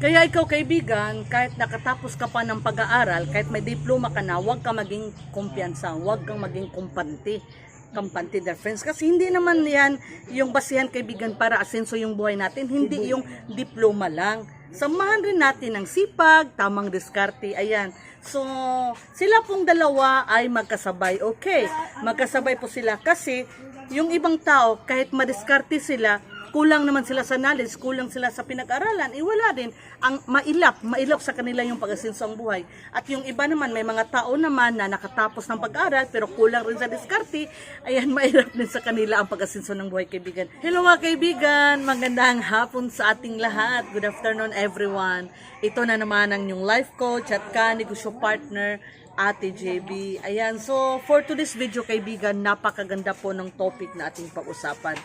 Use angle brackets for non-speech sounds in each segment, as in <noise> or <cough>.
Kaya ikaw kaibigan, kahit nakatapos ka pa ng pag-aaral, kahit may diploma ka na, huwag ka maging kumpiyansa, huwag kang maging kumpante kampante their friends. Kasi hindi naman yan yung basihan kaibigan para asenso yung buhay natin. Hindi yung diploma lang. Samahan rin natin ng sipag tamang diskarte ayan. So sila pong dalawa ay magkasabay. Okay magkasabay po sila. Kasi yung ibang tao kahit madiskarte sila kulang naman sila sa knowledge, kulang sila sa pinag-aralan, eh wala din ang mailap, mailap sa kanila yung pag-asenso ang buhay. At yung iba naman, may mga tao naman na nakatapos ng pag-aral pero kulang rin sa diskarte, ayan, <laughs> mailap din sa kanila ang pag-asenso ng buhay, kaibigan. Hello mga kaibigan, magandang hapon sa ating lahat. Good afternoon everyone. Ito na naman ang yung life coach at ka-negosyo partner, Ate JB. Ayan, so for today's video kaibigan, napakaganda po ng topic na ating pag-usapan.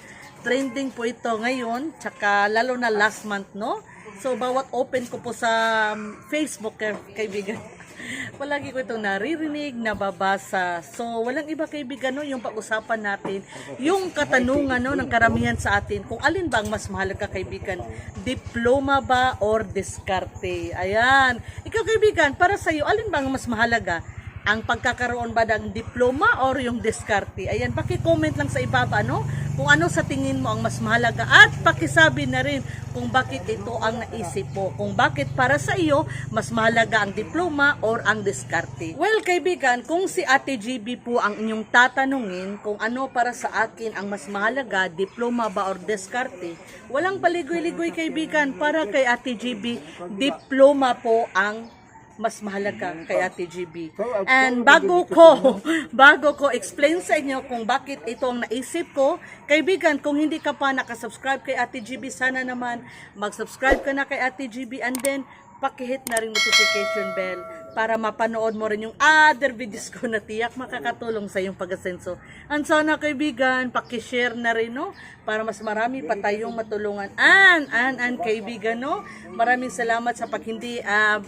Trending po ito ngayon, tsaka lalo na last month, no? So bawat open ko po sa um, Facebook kaibigan, <laughs> palagi ko itong naririnig, nababasa. So walang iba kaibigan, no? Yung pag-usapan natin, yung katanungan no, ng karamihan sa atin, kung alin ba ang mas mahalaga kaibigan, diploma ba or diskarte? Ayan. Ikaw kaibigan, para sa iyo, alin ba ang mas mahalaga? ang pagkakaroon ba ng diploma or yung diskarte? Ayan, paki-comment lang sa ibaba, no? Kung ano sa tingin mo ang mas mahalaga at pakisabi na rin kung bakit ito ang naisip mo. Kung bakit para sa iyo mas mahalaga ang diploma or ang diskarte. Well, kaibigan, kung si Ate GB po ang inyong tatanungin kung ano para sa akin ang mas mahalaga, diploma ba or diskarte, walang paligoy-ligoy kaibigan para kay Ate GB, diploma po ang mas mahalaga kay Ate GB. And bago ko, <laughs> bago ko explain sa inyo kung bakit ito ang naisip ko, kaibigan, kung hindi ka pa nakasubscribe kay Ate GB, sana naman mag-subscribe ka na kay Ate GB and then pakihit na rin notification bell para mapanood mo rin yung other videos ko na tiyak makakatulong sa iyong pag-asenso. And sana kaibigan, pakishare na rin no para mas marami pa tayong matulungan. An, an, an kaibigan no. Maraming salamat sa pag hindi ah,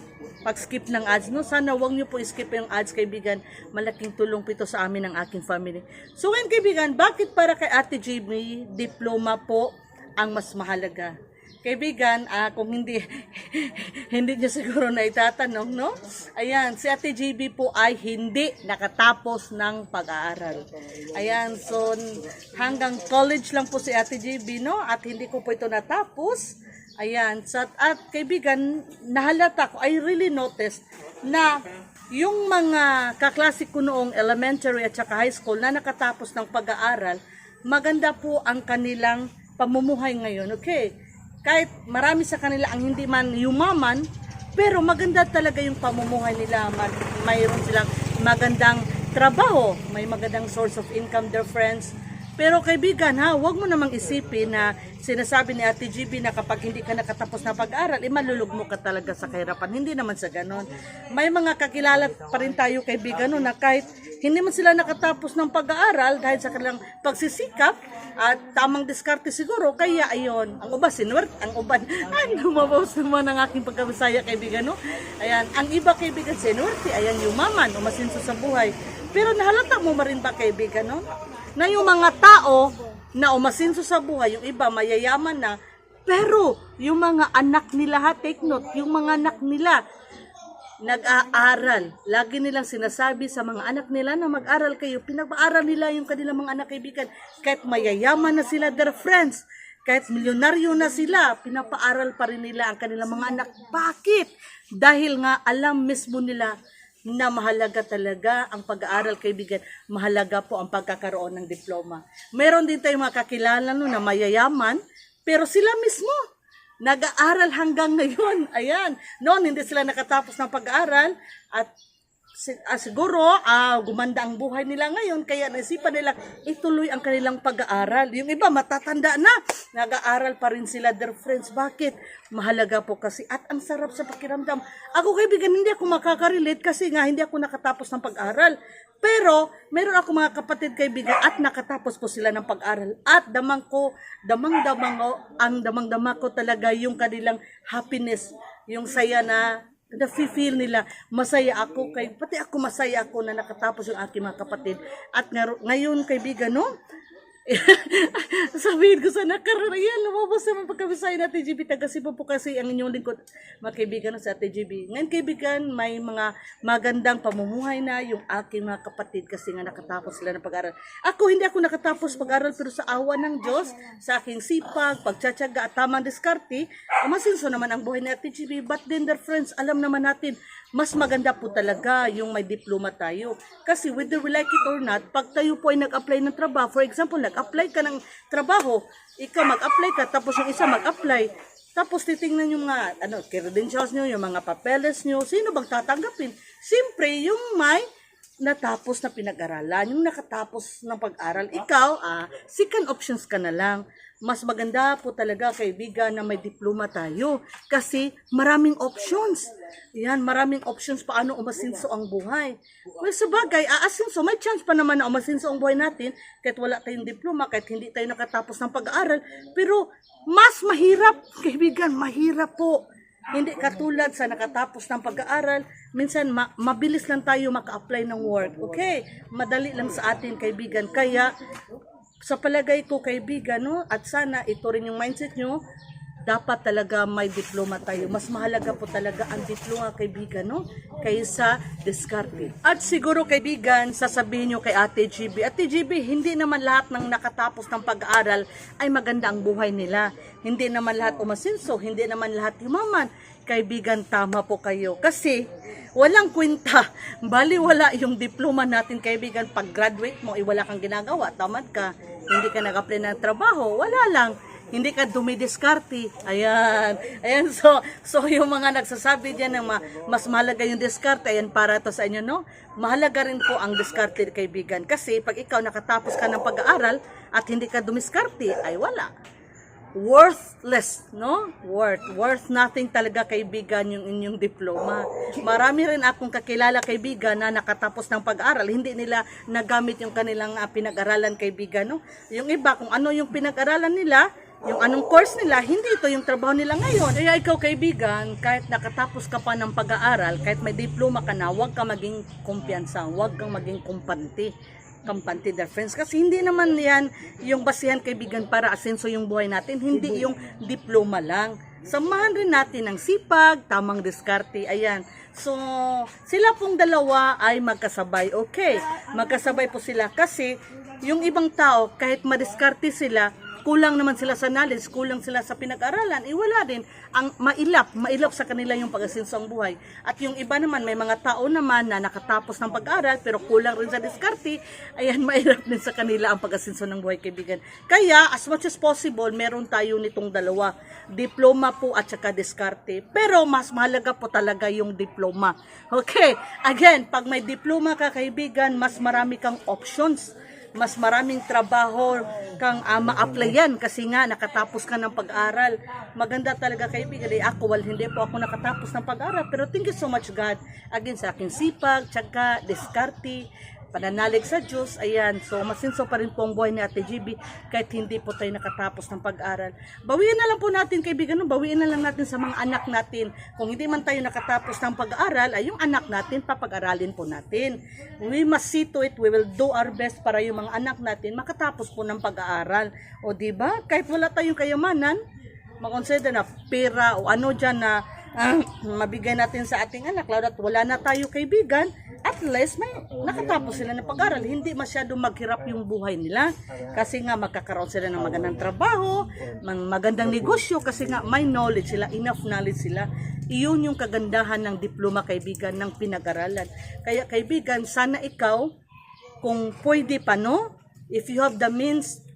pag-skip ng ads, no? Sana wag niyo po skip yung ads, kaibigan. Malaking tulong po ito sa amin ng aking family. So, ngayon, kaibigan, bakit para kay Ate JB, diploma po ang mas mahalaga? Kaibigan, ah, kung hindi <laughs> hindi niyo siguro na itatanong, no? Ayan, si Ate JB po ay hindi nakatapos ng pag-aaral. Ayan, so hanggang college lang po si Ate JB, no? At hindi ko po ito natapos. Ayan, at, at kaibigan, nahalata ko, I really noticed na yung mga kaklase ko noong elementary at saka high school na nakatapos ng pag-aaral, maganda po ang kanilang pamumuhay ngayon, okay? Kahit marami sa kanila ang hindi man yumaman, pero maganda talaga yung pamumuhay nila. Mayroon silang magandang trabaho, may magandang source of income, their friends. Pero kaibigan ha, wag mo namang isipin na sinasabi ni Ate GB na kapag hindi ka nakatapos na pag-aral, eh malulugmo ka talaga sa kahirapan. Hindi naman sa ganon. May mga kakilala pa rin tayo kaibigan no, na kahit hindi man sila nakatapos ng pag-aaral dahil sa kanilang pagsisikap at tamang diskarte siguro, kaya ayon, ang uba sinuwert, ang uban, <laughs> ay lumabaws naman ang aking pagkabisaya kaibigan no. Ayan, ang iba kaibigan sinuwerte, ayan yumaman, umasinso sa buhay. Pero nahalata mo marin ba kaibigan no? Na yung mga tao na umasinso sa buhay, yung iba mayayaman na, pero yung mga anak nila, ha, take note, yung mga anak nila, nag-aaral. Lagi nilang sinasabi sa mga anak nila na mag-aral kayo. Pinag-aaral nila yung kanilang mga anak kaibigan. Kahit mayayaman na sila, their friends. Kahit milyonaryo na sila, pinapaaral pa rin nila ang kanilang mga anak. Bakit? Dahil nga alam mismo nila na mahalaga talaga ang pag-aaral kaibigan. Mahalaga po ang pagkakaroon ng diploma. Meron din tayong mga kakilala no, na mayayaman, pero sila mismo nag-aaral hanggang ngayon. <laughs> Ayan. Noon, hindi sila nakatapos ng pag-aaral at ah, siguro ah, gumanda ang buhay nila ngayon kaya naisipan nila ituloy ang kanilang pag-aaral. Yung iba matatanda na, nag-aaral pa rin sila their friends. Bakit? Mahalaga po kasi at ang sarap sa pakiramdam. Ako kaibigan, hindi ako makaka-relate kasi nga hindi ako nakatapos ng pag-aaral. Pero, meron ako mga kapatid kaibigan at nakatapos po sila ng pag-aral. At damang ko, damang-damang ko, ang damang-dama ko talaga yung kanilang happiness, yung saya na na-feel nila, masaya ako, kay, pati ako masaya ako na nakatapos yung aking mga kapatid. At nga- ngayon, kaibigan, no? <laughs> Sabihin ko sana, karoon, ayan, lumabas naman pagkabisay na TGB. Tagasipa po kasi ang inyong lingkod, mga kaibigan sa TGB. Ngayon kaibigan, may mga magandang pamumuhay na yung aking mga kapatid kasi nga nakatapos sila ng pag-aral. Ako, hindi ako nakatapos pag-aral pero sa awa ng Diyos, sa aking sipag, pagtsatsaga at tamang diskarte, umasinso naman ang buhay ni TGB. But then, dear friends, alam naman natin, mas maganda po talaga yung may diploma tayo. Kasi whether we like it or not, pag tayo po ay nag-apply ng trabaho, for example, nag-apply ka ng trabaho, ikaw mag-apply ka, tapos yung isa mag-apply, tapos titingnan yung mga ano, credentials nyo, yung mga papeles nyo, sino bang tatanggapin? Siyempre, yung may natapos na pinag-aralan, yung nakatapos ng pag-aral, ikaw, ah, second options ka na lang. Mas maganda po talaga, kaibigan, na may diploma tayo. Kasi maraming options. Yan, maraming options paano umasinso ang buhay. Well, sa bagay, aasinso, may chance pa naman na umasinso ang buhay natin kahit wala tayong diploma, kahit hindi tayo nakatapos ng pag-aaral. Pero mas mahirap, kaibigan, mahirap po. Hindi katulad sa nakatapos ng pag-aaral, minsan ma- mabilis lang tayo maka-apply ng work. Okay, madali lang sa atin kaibigan. Kaya sa palagay ko kaibigan, no, at sana ito rin yung mindset nyo, dapat talaga may diploma tayo. Mas mahalaga po talaga ang diploma kaibigan, no? Kaysa diskarte. At siguro kaibigan, sasabihin nyo kay Ate GB, Ate GB, hindi naman lahat ng nakatapos ng pag-aaral ay maganda ang buhay nila. Hindi naman lahat umasinso, hindi naman lahat yumaman. Kaibigan, tama po kayo. Kasi, walang kwenta. <laughs> Bali, wala yung diploma natin, kaibigan. Pag graduate mo, eh, wala kang ginagawa. Tamad ka. Hindi ka nag-apply ng trabaho. Wala lang hindi ka dumidiskarte. Ayan. Ayan, so, so yung mga nagsasabi diyan ng ma- mas mahalaga yung diskarte, ayan para to sa inyo, no? Mahalaga rin po ang diskarte, kaibigan. Kasi pag ikaw nakatapos ka ng pag-aaral at hindi ka dumiskarte, ay wala. Worthless, no? Worth. Worth nothing talaga, kaibigan, yung inyong diploma. Marami rin akong kakilala, kaibigan, na nakatapos ng pag-aaral. Hindi nila nagamit yung kanilang ah, pinag-aralan, kaibigan, no? Yung iba, kung ano yung pinag-aralan nila, yung anong course nila, hindi ito yung trabaho nila ngayon. Kaya ikaw kaibigan, kahit nakatapos ka pa ng pag-aaral, kahit may diploma ka na, huwag ka maging kumpiyansa, huwag kang maging kumpante kampante their friends. Kasi hindi naman yan yung basihan kaibigan para asenso yung buhay natin. Hindi yung diploma lang. Samahan rin natin ng sipag tamang diskarte ayan. So sila pong dalawa ay magkasabay. Okay magkasabay po sila. Kasi yung ibang tao kahit madiskarte sila kulang naman sila sa knowledge, kulang sila sa pinag-aralan, eh wala din ang mailap, mailap sa kanila yung pag-asinso ang buhay. At yung iba naman, may mga tao naman na nakatapos ng pag-aral pero kulang rin sa diskarte, ayan, <laughs> mailap din sa kanila ang pag-asinso ng buhay, kaibigan. Kaya, as much as possible, meron tayo nitong dalawa, diploma po at saka diskarte. Pero mas mahalaga po talaga yung diploma. Okay, again, pag may diploma ka, kaibigan, mas marami kang options mas maraming trabaho kang uh, ma-applyan kasi nga nakatapos ka ng pag-aral. Maganda talaga kaibigan. Eh, ako, well, hindi po ako nakatapos ng pag-aral. Pero thank you so much God. Again, sa aking sipag, tsaga, diskarte, pananalig sa Diyos. Ayan, so masinso pa rin po ang buhay ni Ate GB kahit hindi po tayo nakatapos ng pag-aral. Bawiin na lang po natin kaibigan, no? bawiin na lang natin sa mga anak natin. Kung hindi man tayo nakatapos ng pag-aral, ay yung anak natin, papag-aralin po natin. We must see to it, we will do our best para yung mga anak natin makatapos po ng pag-aaral. O ba? Kahit wala tayong kayamanan, makonsider na pera o ano dyan na ah, mabigay natin sa ating anak, lalo at wala na tayo kaibigan, at least may nakatapos sila ng pag-aral. Hindi masyado maghirap yung buhay nila. Kasi nga magkakaroon sila ng magandang trabaho, magandang negosyo, kasi nga may knowledge sila, enough knowledge sila. Iyon yung kagandahan ng diploma kaibigan ng pinag-aralan. Kaya kaibigan, sana ikaw, kung pwede pa no, if you have the means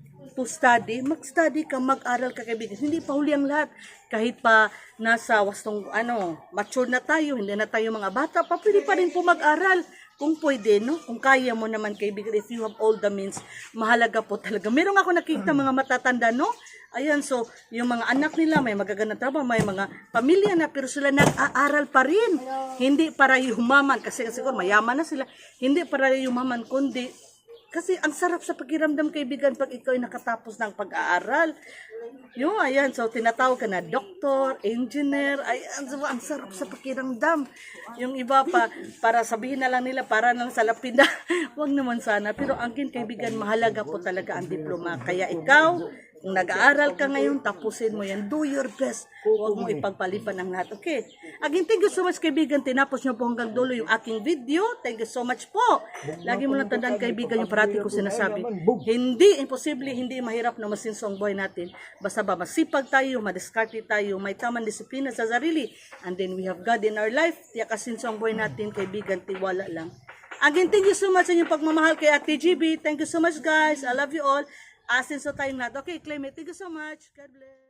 to study, mag-study ka, mag-aral ka kaibigan. Hindi pa huli ang lahat. Kahit pa nasa wastong, ano, mature na tayo, hindi na tayo mga bata, pa pwede pa rin po mag-aral. Kung pwede, no? Kung kaya mo naman kaibigan, if you have all the means, mahalaga po talaga. Meron ako nakita mga matatanda, no? Ayan, so, yung mga anak nila, may magagandang trabaho, may mga pamilya na, pero sila nag-aaral pa rin. Hindi para yumaman, kasi siguro mayaman na sila. Hindi para yumaman, kundi Kasi ang sarap sa pakiramdam kaibigan pag ikaw ay nakatapos ng pag-aaral. Yung ayan, so tinatawag ka na doktor, engineer, ayan, so, ang sarap sa pakiramdam. Yung iba pa, para sabihin na lang nila, para lang sa lapida, <laughs> wag naman sana. Pero ang kaibigan, mahalaga po talaga ang diploma. Kaya ikaw, kung nag-aaral ka ngayon, tapusin mo yan. Do your best. Huwag mo ipagpalipan ang lahat. Okay. Again, thank you so much kaibigan. Tinapos niyo po hanggang dulo yung aking video. Thank you so much po. Lagi mo lang tandaan kaibigan yung parati ko sinasabi. Hindi, imposible, hindi mahirap na masinso ang buhay natin. Basta ba masipag tayo, madiskarte tayo, may tamang disiplina sa sarili. And then we have God in our life. Tiyak kasinso ang buhay natin, kaibigan, tiwala lang. Again, thank you so much sa inyong pagmamahal kay Ate GB. Thank you so much guys. I love you all. Asin sa tayong lahat. Okay, claim it. Thank you so much. God bless.